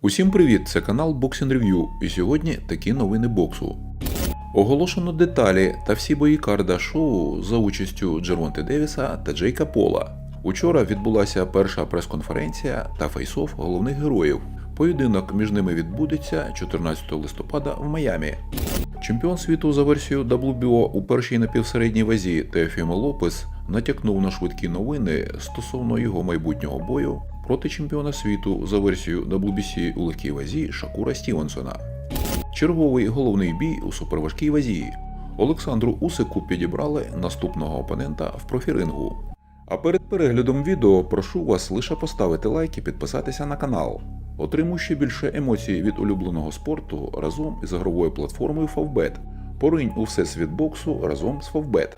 Усім привіт! Це канал Boxing Review і сьогодні такі новини боксу. Оголошено деталі та всі бої карда шоу за участю Джервонте Девіса та Джейка Пола. Учора відбулася перша прес-конференція та фейсоф головних героїв. Поєдинок між ними відбудеться 14 листопада в Майамі. Чемпіон світу за версією WBO у першій напівсередній вазі Теофімо Лопес натякнув на швидкі новини стосовно його майбутнього бою проти чемпіона світу за версією WBC у легкій вазі Шакура Стівенсона. Черговий головний бій у суперважкій вазі. Олександру Усику підібрали наступного опонента в профірингу. А перед переглядом відео прошу вас лише поставити лайк і підписатися на канал. Отримуй ще більше емоцій від улюбленого спорту разом із ігровою платформою Favbet. Поринь у всесвіт боксу разом з Favbet.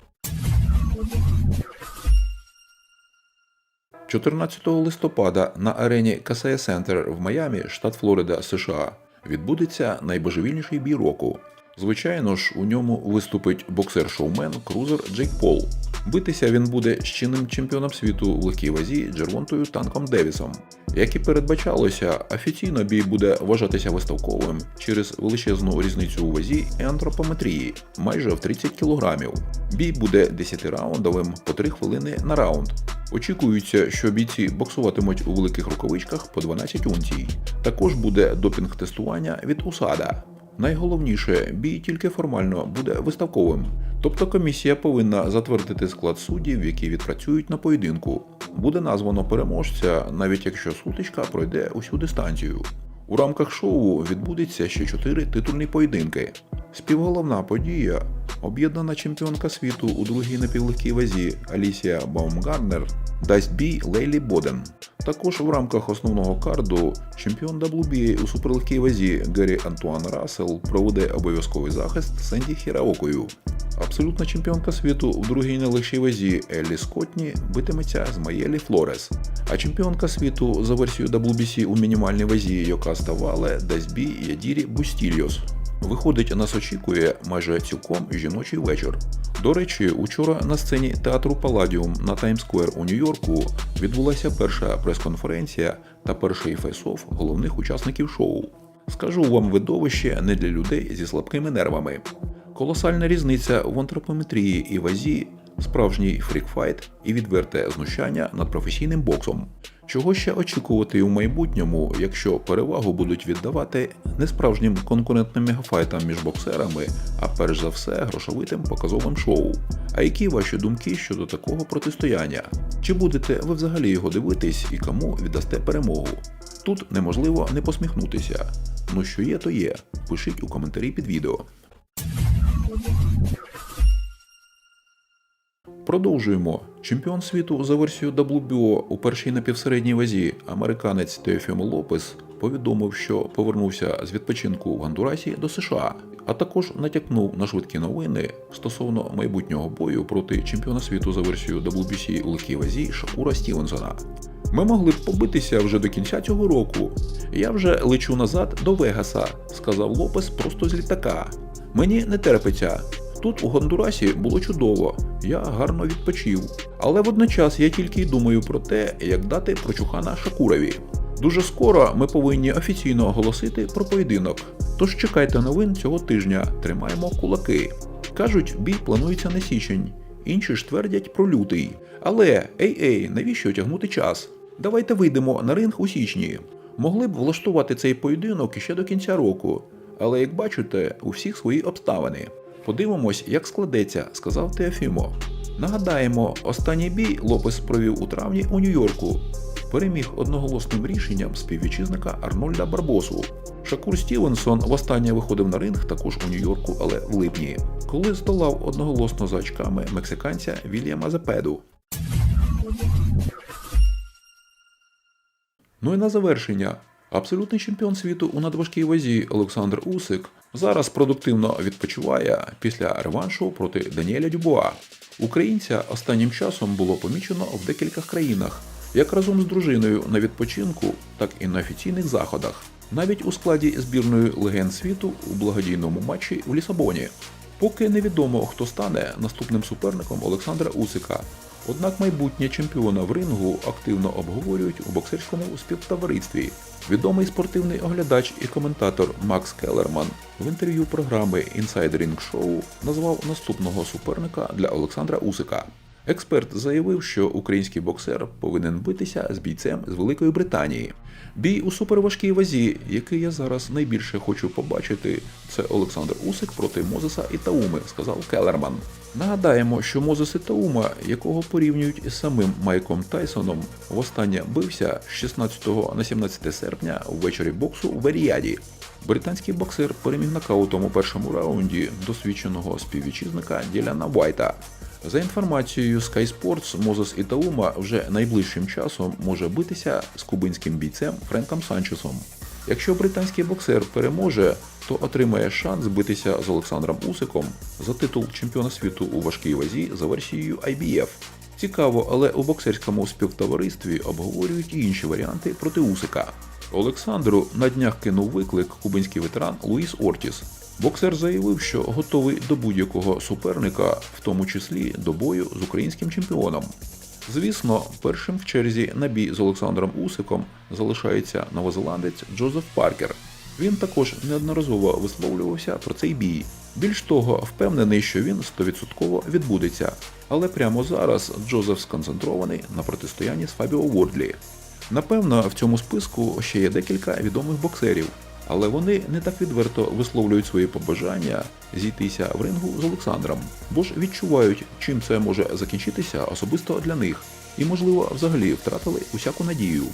14 листопада на арені Касая Центр в Майамі, штат Флорида, США, відбудеться найбожевільніший бій року. Звичайно ж, у ньому виступить боксер-шоумен крузер Джейк Пол. Битися він буде з чинним чемпіоном світу в легкій вазі Джервонтою Танком Девісом. Як і передбачалося, офіційно бій буде вважатися виставковим через величезну різницю у вазі і антропометрії майже в 30 кілограмів. Бій буде 10-раундовим по 3 хвилини на раунд. Очікується, що бійці боксуватимуть у великих рукавичках по 12 унцій. Також буде допінг-тестування від УСАДА. Найголовніше, бій тільки формально буде виставковим. Тобто комісія повинна затвердити склад суддів, які відпрацюють на поєдинку. Буде названо переможця, навіть якщо сутичка пройде усю дистанцію. У рамках шоу відбудеться ще чотири титульні поєдинки. Співголовна подія об'єднана чемпіонка світу у другій напівлегкій вазі Алісія Баумгарнер дасть бій Лейлі Боден. Також в рамках основного карду чемпіон WBA у суперлегкій вазі Гері Антуан Рассел проведе обов'язковий захист Сенді Хіраокою. Абсолютна чемпіонка світу у другій найлегшій вазі Еллі Скотні битиметься з Маєлі Флорес. А чемпіонка світу за версією WBC у мінімальній вазі Йокаста Вале дасть Ядірі Бустільйос. Виходить, нас очікує майже цілком жіночий вечір. До речі, учора на сцені театру Паладіум на Таймсквер у Нью-Йорку відбулася перша прес-конференція та перший фейс-офф головних учасників шоу. Скажу вам видовище не для людей зі слабкими нервами. Колосальна різниця в антропометрії і вазі, справжній фрікфайт і відверте знущання над професійним боксом. Чого ще очікувати у майбутньому, якщо перевагу будуть віддавати не справжнім конкурентним мегафайтам між боксерами, а перш за все грошовитим показовим шоу? А які ваші думки щодо такого протистояння? Чи будете ви взагалі його дивитись і кому віддасте перемогу? Тут неможливо не посміхнутися. Ну що є, то є. Пишіть у коментарі під відео. Продовжуємо. Чемпіон світу за версією WBO у першій напівсередній вазі американець Теофімо Лопес повідомив, що повернувся з відпочинку в Гондурасі до США, а також натякнув на швидкі новини стосовно майбутнього бою проти чемпіона світу за версією WBC у легкій вазі Шакура Стівенсона. Ми могли б побитися вже до кінця цього року. Я вже лечу назад до Вегаса, сказав Лопес просто з літака. Мені не терпиться. Тут у Гондурасі було чудово, я гарно відпочив. Але водночас я тільки й думаю про те, як дати прочухана Шакурові. Дуже скоро ми повинні офіційно оголосити про поєдинок. Тож чекайте новин цього тижня, тримаємо кулаки. Кажуть, бій планується на січень, інші ж твердять про лютий. Але ей ей, навіщо тягнути час? Давайте вийдемо на ринг у січні. Могли б влаштувати цей поєдинок ще до кінця року, але як бачите, у всіх свої обставини. Подивимось, як складеться, сказав Теофімо. Нагадаємо, останній бій Лопес провів у травні у Нью-Йорку. Переміг одноголосним рішенням співвітчизника Арнольда Барбосу. Шакур Стівенсон востаннє виходив на ринг також у Нью-Йорку, але в липні, коли здолав одноголосно за очками мексиканця Вільяма Зепеду. Ну і на завершення. Абсолютний чемпіон світу у надважкій вазі Олександр Усик зараз продуктивно відпочиває після реваншу проти Даніеля Дюбуа. Українця останнім часом було помічено в декількох країнах, як разом з дружиною на відпочинку, так і на офіційних заходах, навіть у складі збірної легенд світу у благодійному матчі в Лісабоні. Поки невідомо, хто стане наступним суперником Олександра Усика. Однак майбутнє чемпіона в рингу активно обговорюють у боксерському співтоваристві. Відомий спортивний оглядач і коментатор Макс Келлерман в інтерв'ю програми Inside Ring Show назвав наступного суперника для Олександра Усика. Експерт заявив, що український боксер повинен битися з бійцем з Великої Британії. Бій у суперважкій вазі, який я зараз найбільше хочу побачити, це Олександр Усик проти Мозеса Ітауми, сказав Келерман. Нагадаємо, що Мозес Ітаума, якого порівнюють із самим Майком Тайсоном, востаннє бився з 16 на 17 серпня ввечері боксу в Еріаді. Британський боксер переміг нокаутом у першому раунді досвідченого співвітчизника Діляна Вайта. За інформацією Sky Sports, Мозес Ітаума вже найближчим часом може битися з кубинським бійцем Френком Санчесом. Якщо британський боксер переможе, то отримає шанс битися з Олександром Усиком за титул чемпіона світу у важкій вазі за версією IBF. Цікаво, але у боксерському співтоваристві обговорюють і інші варіанти проти Усика. Олександру на днях кинув виклик кубинський ветеран Луїс Ортіс. Боксер заявив, що готовий до будь-якого суперника, в тому числі до бою з українським чемпіоном. Звісно, першим в черзі на бій з Олександром Усиком залишається новозеландець Джозеф Паркер. Він також неодноразово висловлювався про цей бій. Більш того, впевнений, що він 100% відбудеться. Але прямо зараз Джозеф сконцентрований на протистоянні з Фабіо Вордлі. Напевно, в цьому списку ще є декілька відомих боксерів, але вони не так відверто висловлюють свої побажання зійтися в рингу з Олександром, бо ж відчувають, чим це може закінчитися особисто для них, і, можливо, взагалі втратили усяку надію.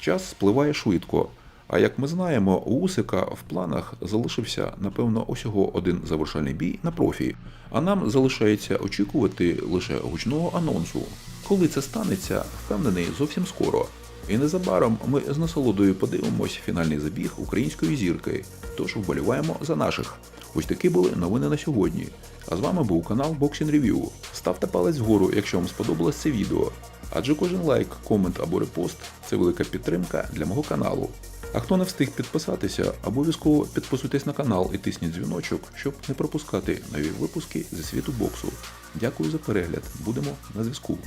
Час спливає швидко. А як ми знаємо, у Усика в планах залишився, напевно, усього один завершальний бій на профі, а нам залишається очікувати лише гучного анонсу. Коли це станеться, впевнений зовсім скоро. І незабаром ми з насолодою подивимось фінальний забіг української зірки. Тож вболіваємо за наших. Ось такі були новини на сьогодні. А з вами був канал Boxing Review. Ставте палець вгору, якщо вам сподобалось це відео. Адже кожен лайк, комент або репост це велика підтримка для мого каналу. А хто не встиг підписатися, обов'язково підписуйтесь на канал і тисніть дзвіночок, щоб не пропускати нові випуски зі світу боксу. Дякую за перегляд. Будемо на зв'язку.